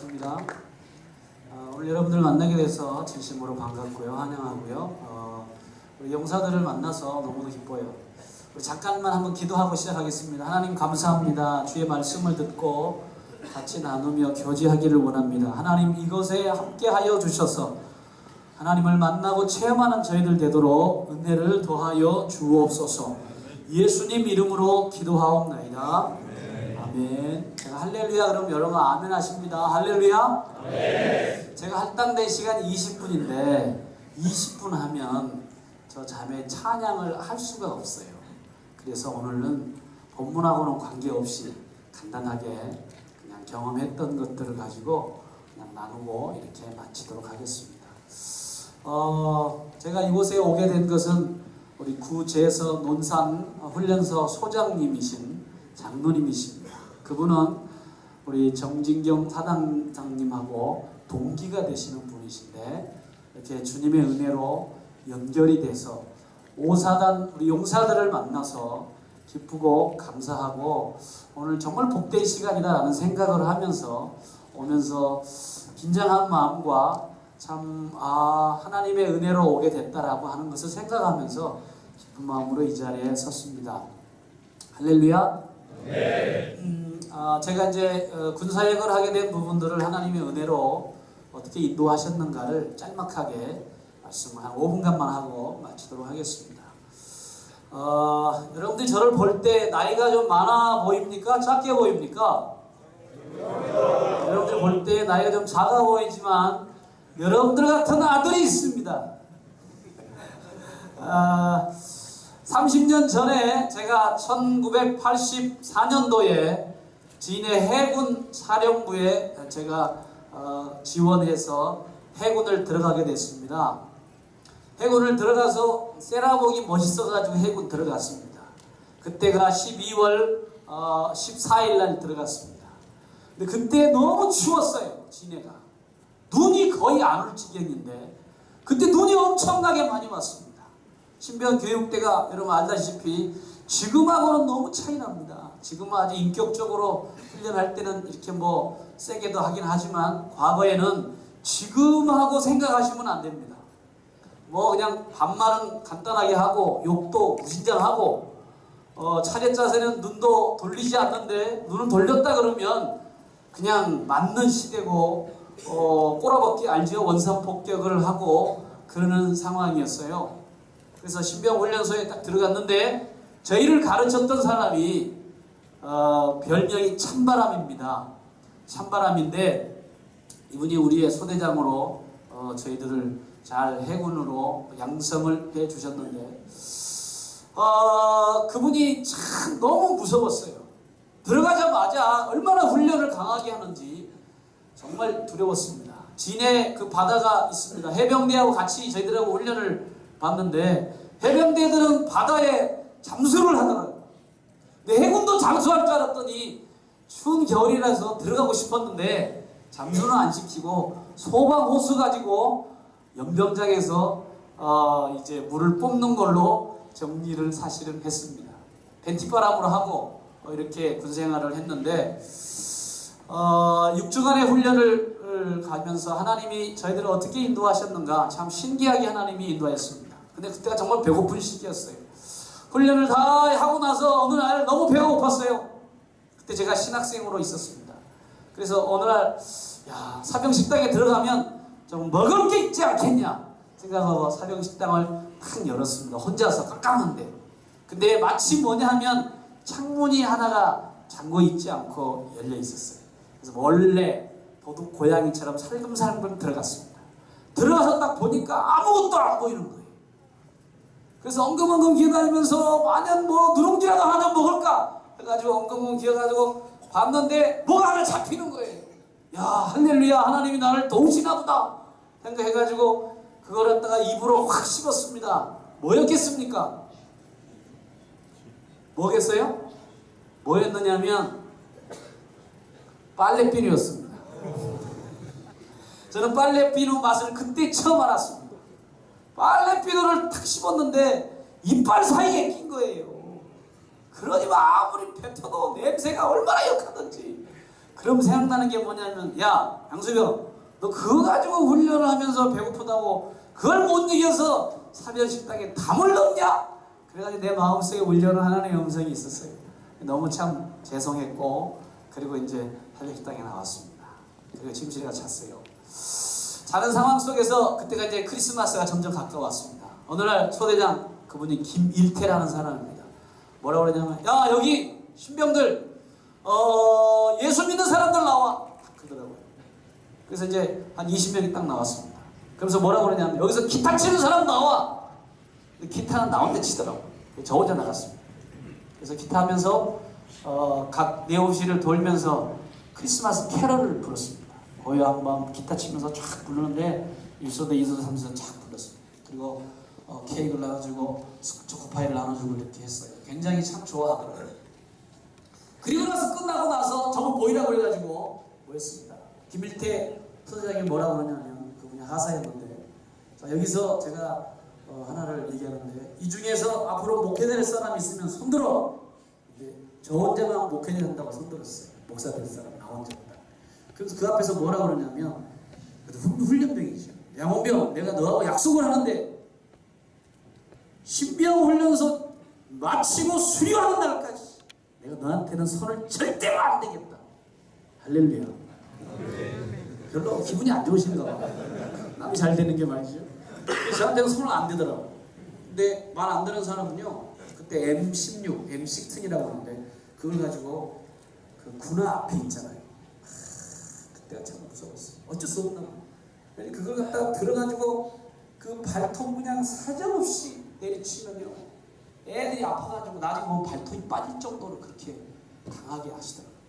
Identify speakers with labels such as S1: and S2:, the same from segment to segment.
S1: 반갑습니다. 어, 오늘 여러분들 만나게 돼서 진심으로 반갑고요, 환영하고요. 어, 우리 용사들을 만나서 너무도 기뻐요. 우리 잠깐만 한번 기도하고 시작하겠습니다. 하나님 감사합니다. 주의 말씀을 듣고 같이 나누며 교제하기를 원합니다. 하나님 이것에 함께하여 주셔서 하나님을 만나고 체험하는 저희들 되도록 은혜를 더하여 주옵소서. 예수님 이름으로 기도하옵나이다. 아멘. 제가 할렐루야 그러면 여러분 아멘 하십니다. 할렐루야. 제가 할당된 시간이 20분인데 20분 하면 저 자매 찬양을 할 수가 없어요. 그래서 오늘은 본문하고는 관계없이 간단하게 그냥 경험했던 것들을 가지고 그냥 나누고 이렇게 마치도록 하겠습니다. 어, 제가 이곳에 오게 된 것은 우리 구제서 논산 훈련소 소장님이신 장로님이십니다. 그분은 우리 정진경 사당장님하고 동기가 되시는 분이신데 이렇게 주님의 은혜로 연결이 돼서 오사단 우리 용사들을 만나서 기쁘고 감사하고 오늘 정말 복된 시간이다라는 생각을 하면서 오면서 긴장한 마음과 참, 아, 하나님의 은혜로 오게 됐다라고 하는 것을 생각하면서 기쁜 마음으로 이 자리에 섰습니다. 할렐루야. 음, 아, 제가 이제 어, 군사역을 하게 된 부분들을 하나님의 은혜로 어떻게 인도하셨는가를 짤막하게 말씀을 한 5분간만 하고 마치도록 하겠습니다. 어, 여러분들이 저를 볼 때 나이가 좀 많아 보입니까? 작게 보입니까? 여러분들 볼때 나이가 좀 작아 보이지만 여러분들 같은 아들이 있습니다. 아, 30년 전에 제가 1984년도에 진해 해군 사령부에 제가 어, 지원해서 해군을 들어가게 됐습니다. 해군을 들어가서 세라복이 멋있어가지고 해군 들어갔습니다. 그때가 12월 어, 14일 날 들어갔습니다. 근데 그때 너무 추웠어요, 진해가. 눈이 거의 안 올 지경인데 그때 눈이 엄청나게 많이 왔습니다. 신병 교육대가 여러분 알다시피 지금하고는 너무 차이 납니다. 지금은 아주 인격적으로 훈련할 때는 이렇게 뭐 세게도 하긴 하지만 과거에는 지금 하고 생각하시면 안 됩니다. 뭐 그냥 반말은 간단하게 하고 욕도 무신장하고 어, 차례 짜서는 눈도 돌리지 않는데 눈을 돌렸다 그러면 그냥 맞는 시대고 어, 꼬라박기 알지요 원산 폭격을 하고 그러는 상황이었어요. 그래서 신병훈련소에 딱 들어갔는데 저희를 가르쳤던 사람이 어, 별명이 찬바람입니다. 찬바람인데 이분이 우리의 소대장으로 어, 저희들을 잘 해군으로 양성을 해 주셨는데 어, 그분이 참 너무 무서웠어요. 들어가자마자 얼마나 훈련을 강하게 하는지 정말 두려웠습니다. 진해 그 바다가 있습니다. 해병대하고 같이 저희들하고 훈련을 봤는데 해병대들은 바다에 잠수를 하더라고요. 근데 해군도 잠수할 줄 알았더니 추운 겨울이라서 들어가고 싶었는데 잠수는 안 시키고 소방 호수 가지고 연병장에서 어 이제 물을 뽑는 걸로 정리를 사실은 했습니다. 벤티바람으로 하고 어 이렇게 군생활을 했는데 어 6주간의 훈련을 가면서 하나님이 저희들을 어떻게 인도하셨는가 참 신기하게 하나님이 인도하셨습니다. 근데 그때가 정말 배고픈 시기였어요. 훈련을 다 하고 나서 어느 날 너무 배가 고팠어요. 그때 제가 신학생으로 있었습니다. 그래서 어느 날, 야, 사병식당에 들어가면 좀 먹을 게 있지 않겠냐 생각하고 사병식당을 탁 열었습니다. 혼자서 깜깜한데. 근데 마치 뭐냐 하면 창문이 하나가 잠궈 있지 않고 열려 있었어요. 그래서 원래 도둑 고양이처럼 살금살금 들어갔습니다. 들어가서 딱 보니까 아무것도 안 보이는 거예요. 그래서 엉금엉금 기어다니면서 만약 뭐 누룽지라도 하나 먹을까 해가지고 엉금엉금 기어가지고 봤는데 뭐가 하나 잡히는 거예요. 야 할렐루야 하나님이 나를 도우시나 보다 생각해가지고 그걸 갖다가 입으로 확 씹었습니다. 뭐였겠습니까? 뭐겠어요? 뭐였느냐면 빨래비누였습니다. 저는 빨래비누 맛을 그때 처음 알았습니다. 빨래 비누를 탁 씹었는데 이빨 사이에 낀 거예요. 그러니 뭐 아무리 뱉어도 냄새가 얼마나 역하든지 그럼 생각나는 게 뭐냐면 야 양수병 너 그거 가지고 훈련을 하면서 배고프다고 그걸 못 이겨서 사별 식당에 담을 넣냐? 그래가지고 내 마음속에 울려는 하나님의 음성이 있었어요. 너무 참 죄송했고 그리고 이제 사별 식당에 나왔습니다. 그리고 침실에 잤어요. 자는 상황 속에서 그때가 이제 크리스마스가 점점 가까웠습니다. 어느 날 소대장 그분이 김일태라는 사람입니다. 뭐라고 그러냐면 야 여기 신병들 어 예수 믿는 사람들 나와 그러더라고요. 그래서 이제 한 20명이 딱 나왔습니다. 그러면서 뭐라고 그러냐면 여기서 기타 치는 사람 나와. 기타는 나온데 치더라고요. 저 혼자 나갔습니다. 그래서 기타 하면서 어, 각 내오시를 돌면서 크리스마스 캐럴을 불렀습니다. 고요 한번 기타 치면서 쫙 부르는데 1소대, 2소대, 3소대 쫙 불렀습니다. 그리고 어, 케이크를 나눠주고 초코파이를 나눠주고 이렇게 했어요. 굉장히 참 좋아하더라고요. 그리고 나서 끝나고 나서 저거 보이라고 해가지고 모였습니다. 김일태 소대장이 뭐라고 그러냐면 그분이 하사였는데 자, 여기서 제가 어, 하나를 얘기하는데 이 중에서 앞으로 목회될 사람이 있으면 손들어 이제 저 혼자만 목회를 한다고 손들었어요. 목사 될 사람 나 혼자다. 그래서 그 앞에서 뭐라고 그러냐면 그래도 훈- 훈련병이죠. 양원병 내가 너하고 약속을 하는데 신병 훈련소 마치고 수료하는 날까지 내가 너한테는 손을 절대로 안 대겠다. 할렐루야. 별로 기분이 안 좋으신가 봐. 남이 잘 되는 게 말이죠. 저한테는 손을 안 대더라고. 근데 말 안 되는 사람은요. 그때 M16, M16이라고 하는데 그걸 가지고 그 군화 앞에 있잖아요. 하, 그때가 참 무서웠어. 어쩔 수 없나. 그걸 갖다가 들어가지고 그 발톱 그냥 사정없이 내리치면요. 애들이 아파가지고 나중에 보면 발톱이 빠질 정도로 그렇게 강하게 하시더라고요.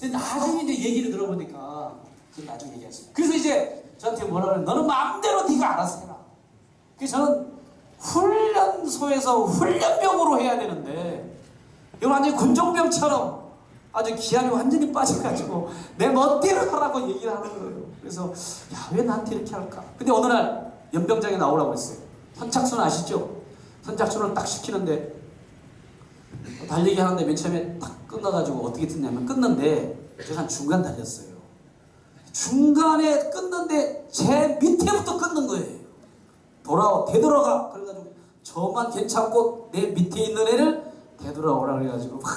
S1: 근데 나중에 이제 얘기를 들어보니까 그 나중에 얘기했습니다. 그래서 이제 저한테 뭐라 그래? 너는 마음대로 네가 알아서 해라. 그래서 저는 훈련소에서 훈련병으로 해야 되는데 이건 완전히 군종병처럼 아주 기한이 완전히 빠져가지고 내 멋대로 하라고 얘기를 하는 거예요. 그래서 야 왜 나한테 이렇게 할까? 근데 어느 날 연병장에 나오라고 했어요. 선착순 아시죠? 선착순을 딱 시키는데 달리기 하는데 맨 처음에 딱 끝나가지고 어떻게 됐냐면 끊는데 제가 한 중간 달렸어요. 중간에 끊는데 제 밑에부터 끊는 거예요. 돌아와 되돌아가 그래가지고 저만 괜찮고 내 밑에 있는 애를 되돌아오라 그래가지고 막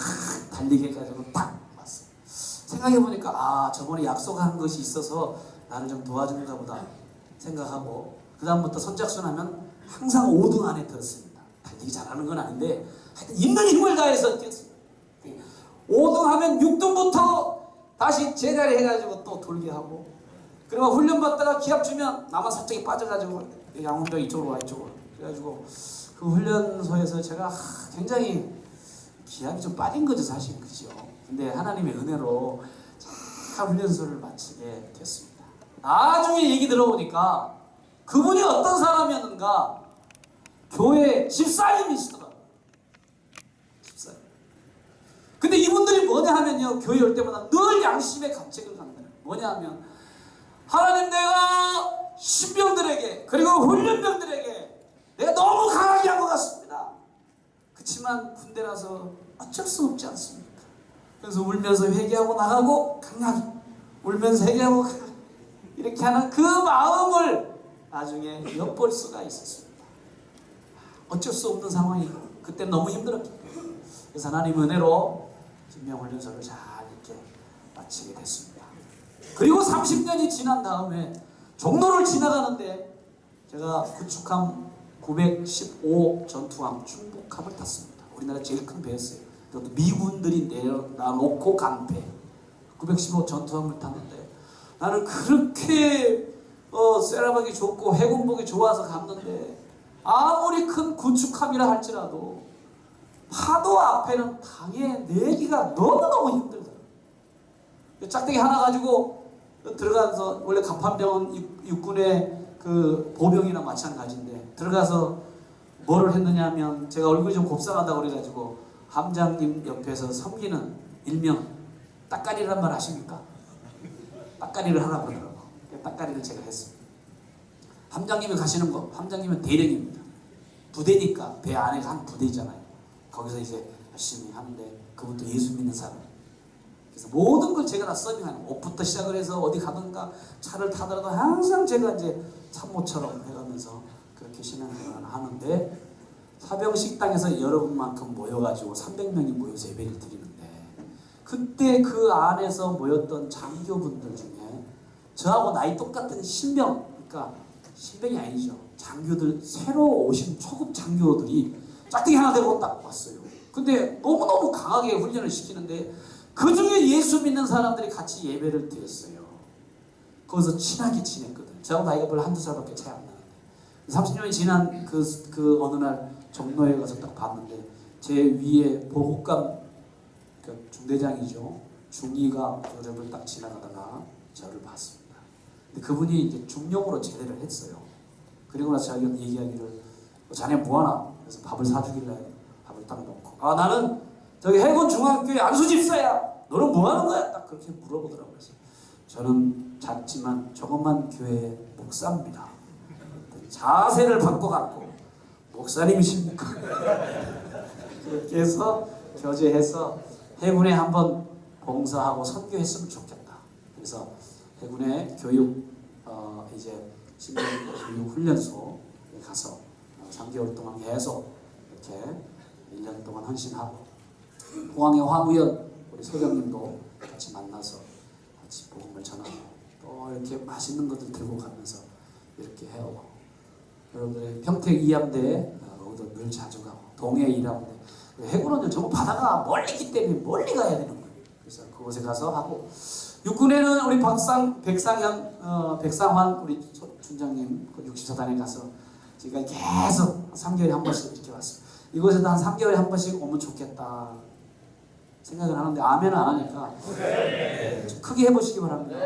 S1: 달리게 해가지고 딱 왔어요. 생각해 보니까 아 저번에 약속한 것이 있어서 나를 좀 도와주는가 보다 생각하고 그 다음부터 선착순하면 항상 5등 안에 들었습니다. 달리기 잘하는 건 아닌데 하여튼 있는 힘을 다해서 뛰었습니다. 5등 하면 6등부터 다시 제자리 해가지고 또 돌게 하고 그리고 훈련 받다가 기합 주면 나만 살짝이 빠져가지고 양훈병 이쪽으로 와 이쪽으로 그래가지고 그 훈련소에서 제가 하, 굉장히 기합이 좀 빠진 거죠 사실. 그죠? 근데 하나님의 은혜로 잘 훈련소를 마치게 됐습니다. 나중에 얘기 들어보니까 그분이 어떤 사람이었는가? 교회 집사님이시더라고요. 집사님. 근데 이분들이 뭐냐 하면요 교회 올 때마다 늘 양심의 감책을 갖는 뭐냐 하면 하나님 내가 신병들에게 그리고 훈련병들에게 내가 너무 강하게 한 것 같습니다 그렇지만 군대라서 어쩔 수 없지 않습니까 그래서 울면서 회개하고 나가고 강하게 울면서 회개하고 강하게 이렇게 하는 그 마음을 나중에 엿볼 수가 있었습니다 어쩔 수 없는 상황이고 그때 너무 힘들었기 때문에 그래서 하나님 은혜로 신병훈련소를 잘 이렇게 마치게 됐습니다. 그리고 30년이 지난 다음에 종로를 지나가는데 제가 구축함 915 전투함 충북함을 탔습니다. 우리나라 제일 큰 배였어요. 미군들이 내려놓고 간 배. 915 전투함을 탔는데 나는 그렇게 어, 세라박이 좋고 해군복이 좋아서 갔는데 아무리 큰 구축함이라 할지라도 파도 앞에는 당에 내기가 너무너무 힘들더라고요. 짝대기 하나 가지고 들어가서 원래 육- 육군의 그 보병이나 마찬가지인데 들어가서 뭐를 했느냐 하면 제가 얼굴이 좀 곱상하다고 그래가지고 함장님 옆에서 섬기는 일명 따까리란 말 아십니까? 따까리를 하나 그러더라고. 따까리를 제가 했습니다. 함장님이 가시는 거, 함장님은 대령입니다. 부대니까 배 안에가 한 부대잖아요. 거기서 이제 열심히 하는데 그분도 예수 믿는 사람. 그래서 모든 걸 제가 다 서빙하는 옷부터 시작을 해서 어디 가든가 차를 타더라도 항상 제가 이제 참모처럼 해가면서 그렇게 신앙생활을 하는데 사병 식당에서 여러분만큼 모여가지고 300명이 모여서 예배를 드리는데 그때 그 안에서 모였던 장교분들 중에 저하고 나이 똑같은 신병, 그러니까 신병이 아니죠. 장교들 새로 오신 초급 장교들이 짝대기 하나 들고 딱 왔어요. 근데 너무너무 강하게 훈련을 시키는데 그 중에 예수 믿는 사람들이 같이 예배를 드렸어요. 거기서 친하게 지냈거든. 저하고 나이가 별로 한두 살밖에 차이 안 나는데. 30년이 지난 그, 그 어느 날 종로에 가서 딱 봤는데 제 위에 보국감 그 중대장이죠. 중위가 저를 딱 지나가다가 저를 봤습니다. 근데 그분이 이제 중령으로 제대를 했어요. 그리고 나서 자기가 얘기하기를 어, 자네 뭐하나? 그래서 밥을 사주길래 밥을 딱 놓고 아 나는 저기 해군 중학교의 안수 집사야. 너는 뭐하는 거야? 딱 그렇게 물어보더라고요. 저는 작지만 조그만 교회의 목사입니다. 자세를 바꿔갖고 목사님이십니까? 그렇게 해서 교제해서 해군에 한번 봉사하고 선교했으면 좋겠다. 그래서 해군의 교육 어, 이제 신병 교육 훈련소에 가서 어, 3개월 동안 계속 이렇게 1년 동안 헌신하고 포항의 화우연 우리 소장님도 같이 만나서 같이 복음을 전하고 또 이렇게 맛있는 것들 들고 가면서 이렇게 해오고 여러분들의 평택 이함대 어, 거기도 늘 자주 가고 동해 이함대 해군은 전부 바다가 멀리기 때문에 멀리 가야 되는 거예요. 그래서 그곳에 가서 하고 육군에는 우리 박상 백상현 어, 백상환 우리 소- 춘장님 그 64단에 가서 제가 계속 3개월에 한 번씩 이렇게 왔어요. 이곳에도 한 3개월에 한 번씩 오면 좋겠다 생각을 하는데 아멘은 안 하니까 네, 좀 크게 해보시기 바랍니다.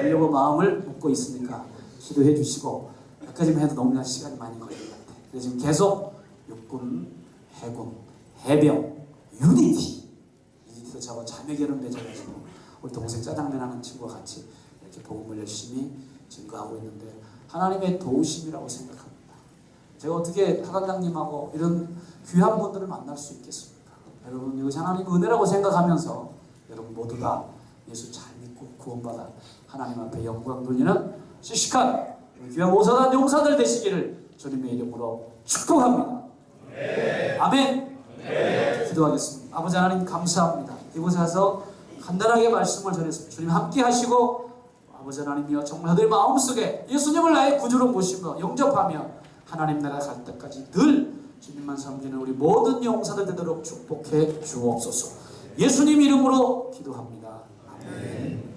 S1: 오려고 마음을 먹고 있으니까 기도해 주시고 여기까지만 해도 너무나 시간이 많이 걸릴 것 같아요. 그래서 지금 계속 육군, 해군, 해병, 유니티 유니티도 저하고 자매 결혼 맺어가지고 우리 동생 짜장면 하는 친구와 같이 이렇게 복음을 열심히 증거하고 있는데 하나님의 도우심이라고 생각합니다. 제가 어떻게 하관장님하고 이런 귀한 분들을 만날 수 있겠습니까? 여러분 이것이 하나님의 은혜라고 생각하면서 여러분 모두 다 예수 잘 믿고 구원받아 하나님 앞에 영광 돌리는 우리 귀한 오사단 용사들 되시기를 주님의 이름으로 축복합니다. 아멘. 기도하겠습니다. 아버지 하나님 감사합니다. 이곳에 와서 간단하게 말씀을 전했습니다. 주님 함께 하시고 아버지 하나님이여 정말 늘 마음속에 예수님을 나의 구주로 모시며 영접하며 하나님 나라 갈 때까지 늘 주님만 섬기는 우리 모든 용사들 되도록 축복해 주옵소서. 예수님 이름으로 기도합니다. 아멘.